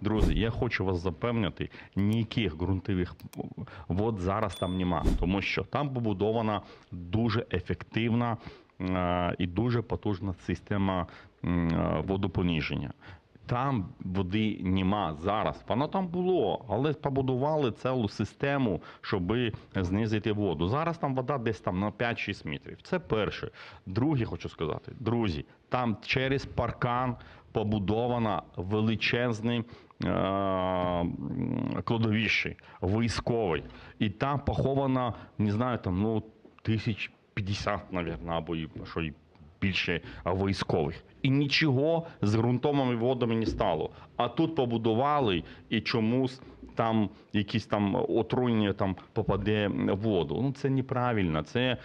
Друзі, я хочу вас запевнити, ніяких ґрунтових вод зараз там нема, тому що там побудована дуже ефективна е, і дуже потужна система е, водопоніження. Там води нема зараз. Воно там було, але побудували цілу систему, щоб знизити воду. Зараз там вода десь там на 5-6 метрів. Це перше. Друге, хочу сказати, друзі, там через паркан побудовано величезний е, м, кладовище військовий. І там поховано, не знаю, там ну тисяч 50, мабуть, або і що і більше військових. І нічого з ґрунтовими водами не стало. А тут побудували і чомусь там якісь там отруєння там попаде в воду. Ну це неправильно. Це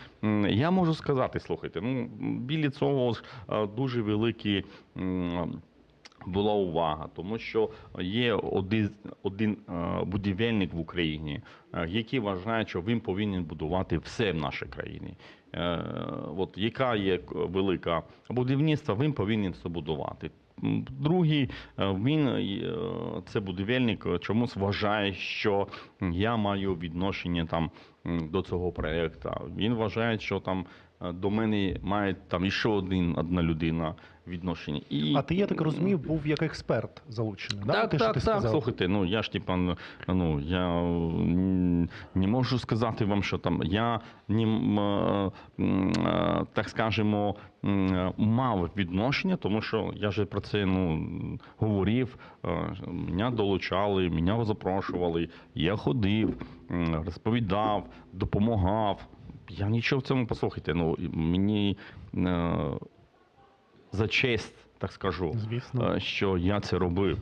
я можу сказати, слухайте, ну біля цього е, дуже великі. Була увага, тому що є один, один е, будівельник в Україні, е, який вважає, що він повинен будувати все в нашій країні. Е, От яка є велика будівництво, він повинен це будувати. Другий, е, він е, це будівельник е, чомусь вважає, що я маю відношення там до цього проекту. Він вважає, що там до мене має там ще один одна людина відношення. І А ти, я так розумію, був як експерт залучений. да? так, так, ти так. Слухайте, ну я ж типа, ну, я не можу сказати вам, що там я не е, так скажемо мав відношення, тому що я ж про це ну говорив. е, Мене долучали, мене запрошували. Я ходив, розповідав, допомагав. Я нічого в цьому послухайте. Ну мені е, за честь, так скажу, Звісно. що я це робив.